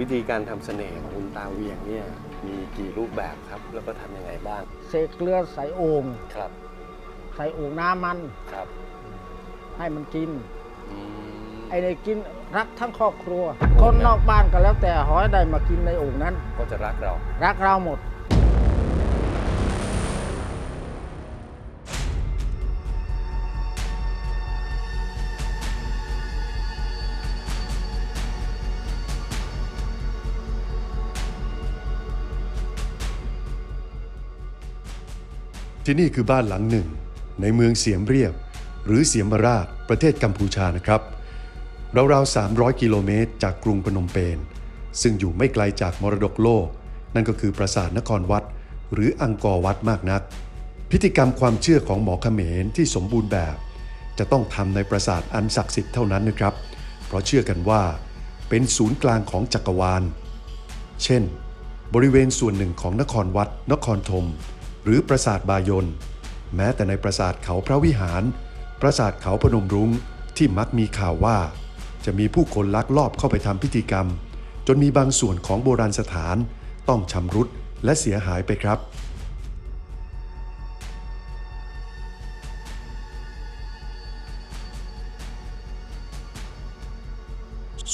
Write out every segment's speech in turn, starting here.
วิธีการทำเสน่ห์ของคุณตาเวียงเนี่ยมีกี่รูปแบบครับ แล้วก็ทำยังไงบ้างเสกเกลือใส่โอ่งครับใส่โอ่งน้ำมันครับให้มันกิน อืม ไอ้ได้กินรักทั้งครอบครัว คนนอกบ้านก็แล้วแต่หอยได้มากินในโอ่งนั้น ก็จะรักเรารักเราหมด ที่นี่คือบ้านหลังหนึ่ง ในเมืองเสียมเรียบ หรือเสียมราชประเทศกัมพูชานะครับราวๆ300 กิโลเมตรจากกรุงพนมเปญซึ่งอยู่ไม่ไกลจากมรดกโลก นั่นก็คือปราสาทนครวัด หรืออังกอร์วัดมากนัก พิธีกรรมความเชื่อของหมอเขมรที่สมบูรณ์แบบ จะต้องทำในปราสาทอันศักดิ์สิทธิ์เท่านั้นนะครับ เพราะเชื่อกันว่าเป็นศูนย์กลางของจักรวาล เช่น บริเวณส่วนหนึ่งของนครวัด นครธม หรือปราสาทบายน แม้แต่ในปราสาทเขาพระวิหาร ปราสาทเขาพนมรุ้งที่มักมีข่าวว่า จะมีผู้คนลักลอบเข้าไปทำพิธีกรรม จนมีบางส่วนของโบราณสถานต้องชำรุดและเสียหายไปครับ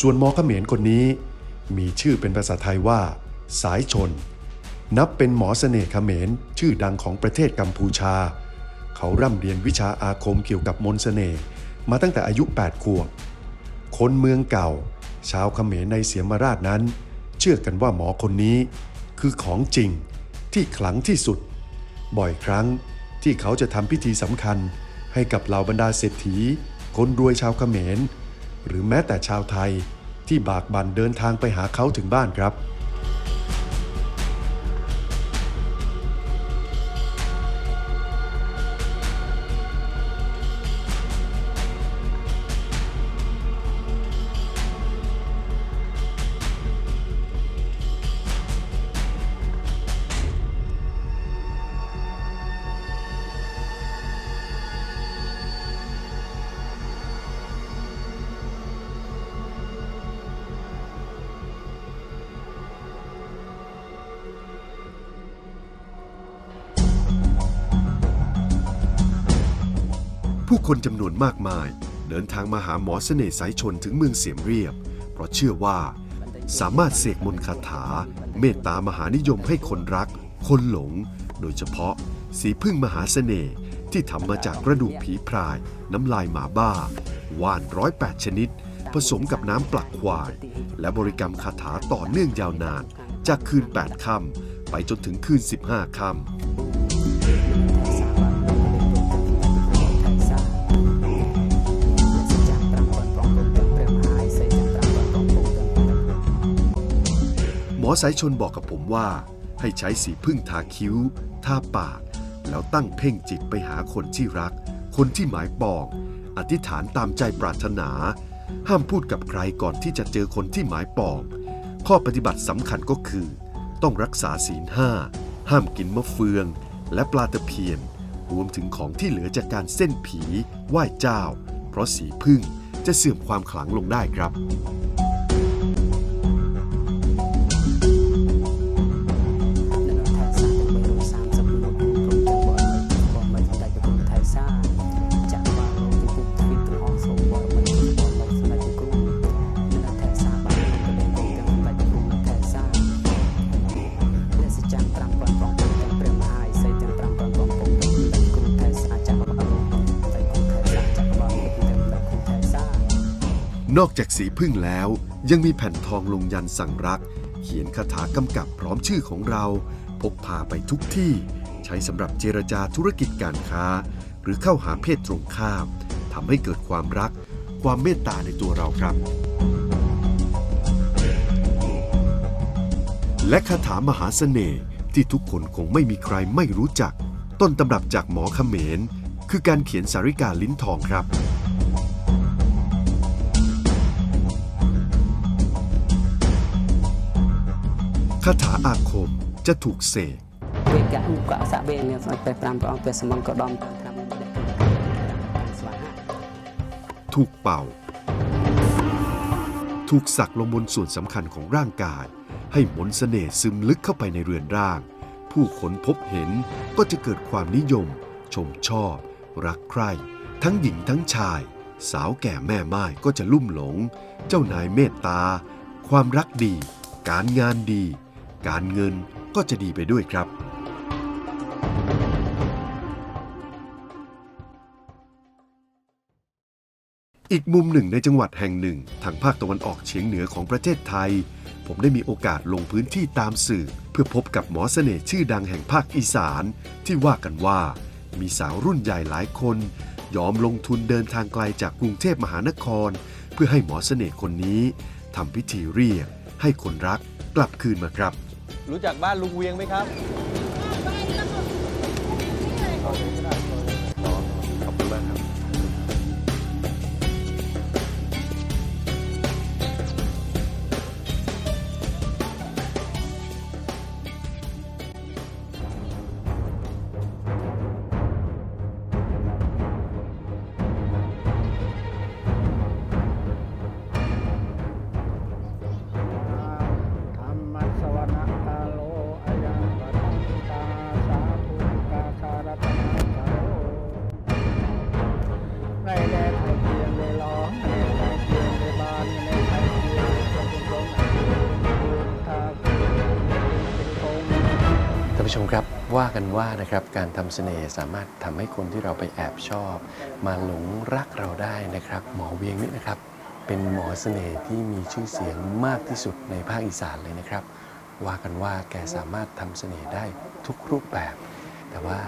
ส่วนหมอเขมรคนนี้มีชื่อเป็นภาษาไทยว่า สายชน นับเป็นหมอเสน่ห์เขมรชื่อดังของประเทศกัมพูชา เขาร่ำเรียนวิชาอาคมเกี่ยวกับมนต์เสน่ห์มาตั้งแต่อายุ 8 ขวบ คนเมืองเก่า ชาวเขมรในเสียมราชนั้น เชื่อกันว่าหมอคนนี้ คือของจริงที่ขลังที่สุด บ่อยครั้งที่เขาจะทำพิธีสำคัญให้กับเหล่าบรรดาเศรษฐี คนรวยชาวเขมร หรือแม้แต่ชาวไทยที่บากบั่นเดินทางไปหาเขาถึงบ้านครับ คนจำนวนมากมาย เดินทางมาหาหมอเสน่ห์สายชนถึงเมืองเสียมเรียบ เพราะเชื่อว่า สามารถเสกมนต์คาถา เมตตามหานิยมให้คนรัก คนหลง โดยเฉพาะ สีพึ่งมหาเสน่ห์ที่ทำมาจากกระดูกผีพราย น้ำลายหมาบ้า ว่านร้อยแปดชนิด ผสมกับน้ำปลักควาย และบริกรรมคาถาต่อเนื่องยาวนาน จากคืน 8 ค่ำไปจนถึงคืน 15 ค่ำ สายชนบอกกับผมว่า ให้ใช้สีพึ่งทาคิ้ว ทาปาก แล้วตั้งเพ่งจิตไปหาคนที่รัก คนที่หมายปอง อธิษฐานตามใจปรารถนา ห้ามพูดกับใครก่อนที่จะเจอคนที่หมายปอง ข้อปฏิบัติสำคัญก็คือ ต้องรักษาศีลห้า ห้ามกินมะเฟือง และปลาตะเพียน รวมถึงของที่เหลือจากการเส้นผี ไหว้เจ้า เพราะสีพึ่งจะเสื่อมความขลังลงได้ครับ นอกจากสีพึ่งแล้ว ยังมีแผ่นทองลงยันสั่งรัก เขียนคาถากำกับพร้อมชื่อของเรา พกพาไปทุกที่ ใช้สำหรับเจรจาธุรกิจการค้า หรือเข้าหาเพศตรงข้ามทำให้เกิดความรัก ความเมตตาในตัวเราครับ และคาถามหาเสน่ห์ที่ทุกคนคงไม่มีใครไม่รู้จัก ต้นตำรับจากหมอเขมร คือการเขียนสาริกาลิ้นทองครับ คาถาอาคมจะถูกเสกถูกเป่า ถูกสักลงบนส่วนสำคัญของร่างกาย ให้มนสเสน่ห์ซึมลึกเข้าไปในเรือนร่าง ผู้คนพบเห็นก็จะเกิดความนิยม ชมชอบ รักใคร่ ทั้งหญิงทั้งชาย สาวแก่แม่ไม้ก็จะลุ่มหลง เจ้านายเมตตา ความรักดี การงานดี การเงินก็จะดีไปด้วยครับ อีกมุมหนึ่งในจังหวัดแห่งหนึ่ง ทางภาคตะวันออกเฉียงเหนือของประเทศไทย ผมได้มีโอกาสลงพื้นที่ตามสื่อ เพื่อพบกับหมอเสน่ห์ชื่อดังแห่งภาคอีสาน ที่ว่ากันว่า มีสาวรุ่นใหญ่หลายคน ยอมลงทุนเดินทางไกลจากกรุงเทพมหานคร เพื่อให้หมอเสน่ห์คนนี้ทำพิธีเรียก ให้คนรักกลับคืนมาครับ รู้จักบ้านลุงเวียงไหมครับ ว่ากันว่านะครับการทำเสน่ห์สามารถทำให้คนที่เราไปแอบชอบ มาหลงรักเราได้นะครับ หมอเวียงนี่นะครับ เป็นหมอเสน่ห์ที่มีชื่อเสียงมากที่สุดในภาคอีสานเลยนะครับ ว่ากันว่าแกสามารถทำเสน่ห์ได้ทุกรูปแบบ แต่ว่า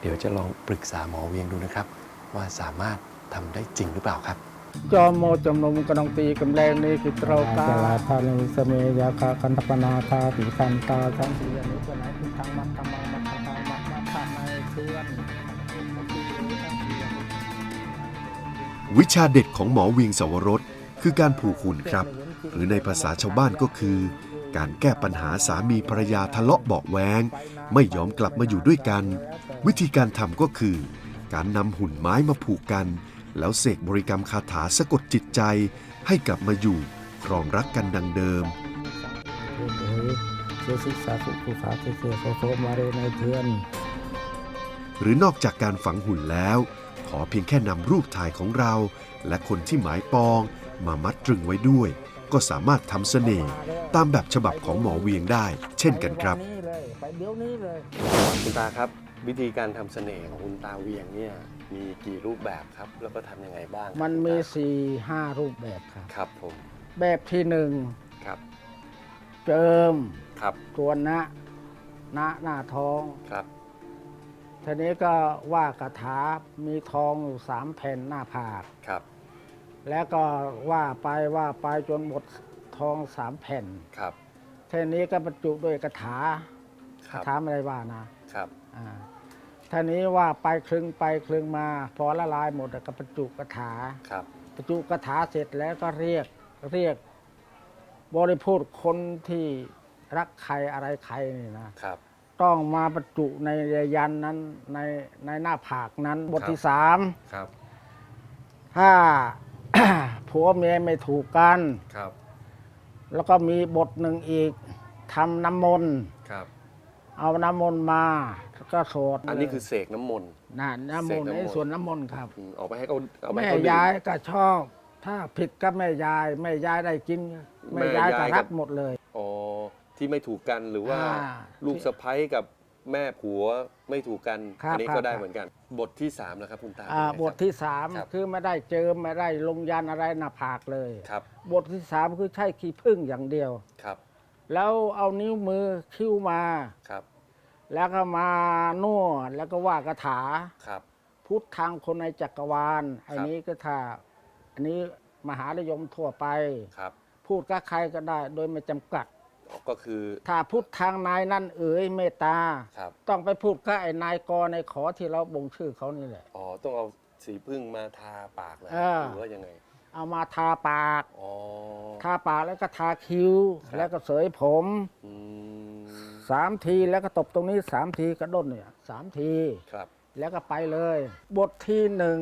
เดี๋ยวจะลองปรึกษาหมอเวียงดูนะครับ ว่าสามารถทำได้จริงหรือเปล่าครับ จอมโมจำนมกนองตีกำแรงนี้คือเตราตา ลาธานิสเมยาคาคันตปนาคาติคันตาสังสี วิชาเด็ดของหมอเวียงสวรสคือการผูกหุ่นครับ หรือในภาษาชาวบ้านก็คือ การแก้ปัญหาสามีภรรยาทะเลาะเบาะแวงไม่ยอมกลับมาอยู่ด้วยกัน วิธีการทำก็คือ การนำหุ่นไม้มาผูกกัน แล้วเสกบริกรรมคาถาสะกดจิตใจ ให้กลับมาอยู่ครองรักกันดังเดิมเสียศึกษาสุขุขาเสียโซโซมาเรในเทือน หรือนอกจากการฝังหุ่นแล้ว ขอเพียงแค่นำรูปถ่ายของเรา และคนที่หมายปอง มามัดตรึงไว้ด้วย ก็สามารถทำเสน่ห์ตามแบบฉบับของหมอเวียงได้ เช่นกันครับไปเดี๋ยวนี้เลยคุณตาครับวิธีการทำเสน่ห์ของคุณตาเวียงเนี่ยมีกี่รูปแบบครับ แล้วก็ทำยังไงบ้างมันมีคุณตาสี่ห้ารูปแบบครับ ครับผมแบบที่หนึ่งครับเจิมครับตัวนะนะหน้าท้อง ครับ ทีนี้ก็ว่าคาถามีทองอยู่สามแผ่นหน้าผาก ครับ แล้วก็ว่าไปว่าไปจนหมดทองสามแผ่นครับ ทีนี้ก็บรรจุด้วยคาถาคคารับถาไม่ได้ว่านะครับ อ่าทีนี้ว่าไปคลึงไปคลึงมา พอละลายหมดก็บรรจุคาถา ครับบรรจุคาถาเสร็จแล้วก็เรียกเรียกบริพูดคนที่รักใครอะไรใครนี่นะครับ ต้องมาบรรจุในยันนั้นในในหน้าผากนั้นบทที่สามครับ ถ้าผัวเมียไม่ถูกกันครับ แล้วก็มีบทหนึ่งอีกทำน้ำมนต์ครับ เอาน้ำมนต์มาแล้วก็สวดอันนี้คือเสกน้ำมนต์น่ะน้ำมนต์เสกน้ำมนต์ในส่วนน้ำมนต์ครับอืมเอาไปให้เขาเอาไปแม่ให้เขาดื่มยายก็ชอบ ถ้าผิดก็แม่ยายแม่ยายได้กินแม่ยายก็รักหมดเลยอ๋อ ที่ไม่ถูกกันหรือว่าอ่าลูกสะใภ้กับแม่ผัวไม่ถูกกันครับอันี้ครับก็ได้ครับเหมือนกัน บทที่สามนะครับคุณตาอ่าเป็นไงบทที่สามครับ คือไม่ได้เจิมไม่ได้ลงยันอะไรหน้าผากเลย ครับบทที่สามคือใช้ขี้พึ่งอย่างเดียว ครับแล้วเอานิ้วมือคิ้วมา ครับแล้วก็มานวดแล้วก็ว่ากระถา ครับ พุทธทางคนในจักรวาลอันนี้ก็ถ้าอันนี้มหานิยมทั่วไป ครับ พูดกับใครก็ได้โดยไม่จำกัด ก็คือ ถ้าพุทธทางนายนั่นเอ๋ยเมตตา ครับ ต้องไปพูดกับไอ้นายกในขอที่เราบ่งชื่อเขานี่แหละ อ๋อต้องเอาสีพึ่งมาทาปากเลยเออ หรือว่ายังไงเอามาทาปาก อ๋อ ทาปากแล้วก็ทาคิ้ว ครับ แล้วก็เสยผมอืมสามทีแล้วก็ตบตรงนี้สามทีกระด้นเนี่ยสามที ครับ แล้วก็ไปเลย บทที่หนึ่ง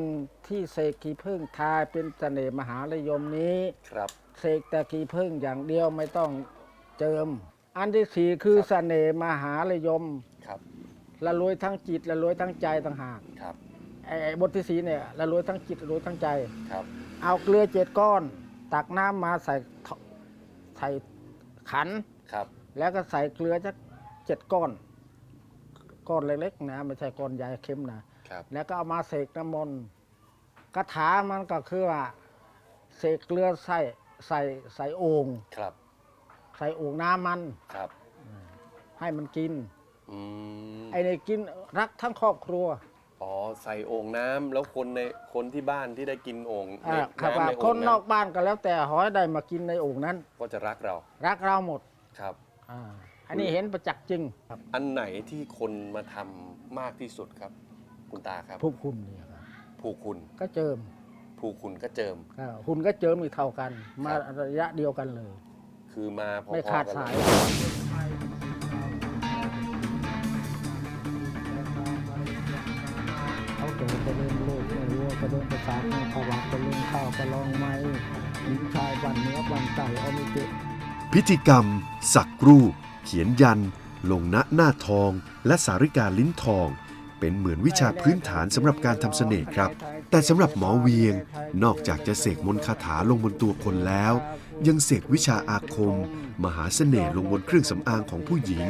ที่เสกขีพึ่งทายเป็นเสน่ห์มหานิยมนี้ ครับ เสกแต่กีพึ่งอย่างเดียวไม่ต้อง เจิม อันที่สี่คือเสน่ห์มหาลยมครับละรวยทั้งจิตละรวยทั้งใจต่างหากครับไอ้ไอ้บทที่สีเนี่ยละรวยทั้งจิตละรวยทั้งใจ ครับ เอาเกลือเจ็ดก้อน ตักน้ำมาใส่ถใส่ขัน ครับ แล้วก็ใส่เกลือจักเจ็ดก้อน ก้อนเล็กๆนะไม่ใช่ก้อนใหญ่เค็มนะครับ แล้วก็เอามาเสกน้ำมนต์คาถามันก็คือว่าเสกเกลือใส่ใส่ใส่โอ่งครับ ใส่โอ่งน้ำมัน ครับให้มันกิน อืมไอ้นี่กินรักทั้งครอบครัวอ๋อใส่โอ่งน้ำแล้วคนในคนที่บ้านที่ได้กินโอ่งอ่าในครับน้ำว่าในคโอ่นงนนั้อนกบ้านก็แล้วแต่หอยได้มากินในโอ่งนั้น ก็จะรักเรารักเราหมดครับอาอันนี้เห็นประจักษ์จริงครับอันไหนที่คนมาทำมากที่สุดครับ คุณตาครับทุกคุณเนี่ยครับผูกคุณก็เจิมผูกคุณก็เจิม อ่าคุณก็เจิมอีกเท่ากัน มาครับระยะเดียวกันเลย คือมาพอๆไม่ขาดกันสาย เลยเขาเกิดจะเล่นโลกไม่รู้กระโดดประสาทไม่ขวักจะเล่นข้าวกระลองไม้หญิงชายบันเนื้อบันไก่เอามิเตพิธีกรรม สักรูป เขียนยันลงณหน้าทอง และสาริกาลิ้นทอง เป็นเหมือนวิชาพื้นฐานสำหรับการทำเสน่ห์ครับ แต่สำหรับหมอเวียง นอกจากจะเสกมนต์คาถาลงบนตัวคนแล้ว ยังเสกวิชาอาคม มหาเสน่ห์ลงบนเครื่องสำอางของผู้หญิง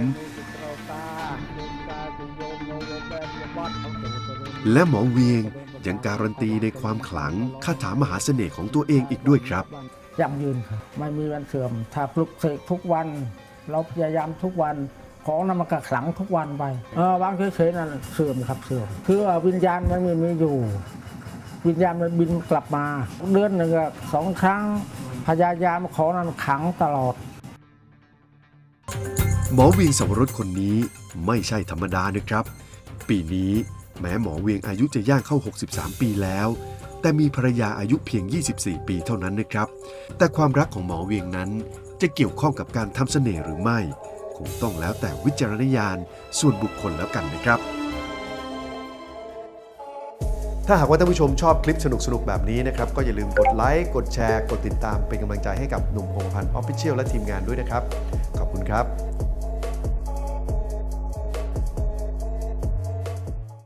และหมอเวียงยังการันตีในความขลังคาถามหาเสน่ห์ของตัวเองอีกด้วยครับยั่งยืนครับไม่มีวันเสื่อม ถ้าปลุกเสกทุกวัน เราพยายามทุกวันของนั้นมันก็ขลังทุกวันไปเออวางเฉยๆนั่นเสื่อมครับเสื่อมคือว่าวิญญาณมันมีมีอยู่ วิญญาณมันบินกลับมาเดือนหนึ่งสองครั้ง พยายามขอนั้นขังตลอด หมอเวียงสวรสคนนี้ไม่ใช่ธรรมดานะครับ ปีนี้แม้หมอเวียงอายุจะย่างเข้า 63 ปีแล้ว แต่มีภรรยาอายุเพียง 24 ปีเท่านั้นนะครับ แต่ความรักของหมอเวียงนั้นจะเกี่ยวข้องกับการทำเสน่ห์หรือไม่ คงต้องแล้วแต่วิจารณญาณส่วนบุคคลแล้วกันนะครับ ถ้าหากว่าท่านผู้ชมชอบคลิปสนุกๆ แบบนี้นะครับ ก็อย่าลืมกดไลค์ กดแชร์ กดติดตามเป็นกำลังใจให้กับหนุ่มพงพันธ์ออฟฟิเชียลและทีมงานด้วยนะครับ ขอบคุณครับ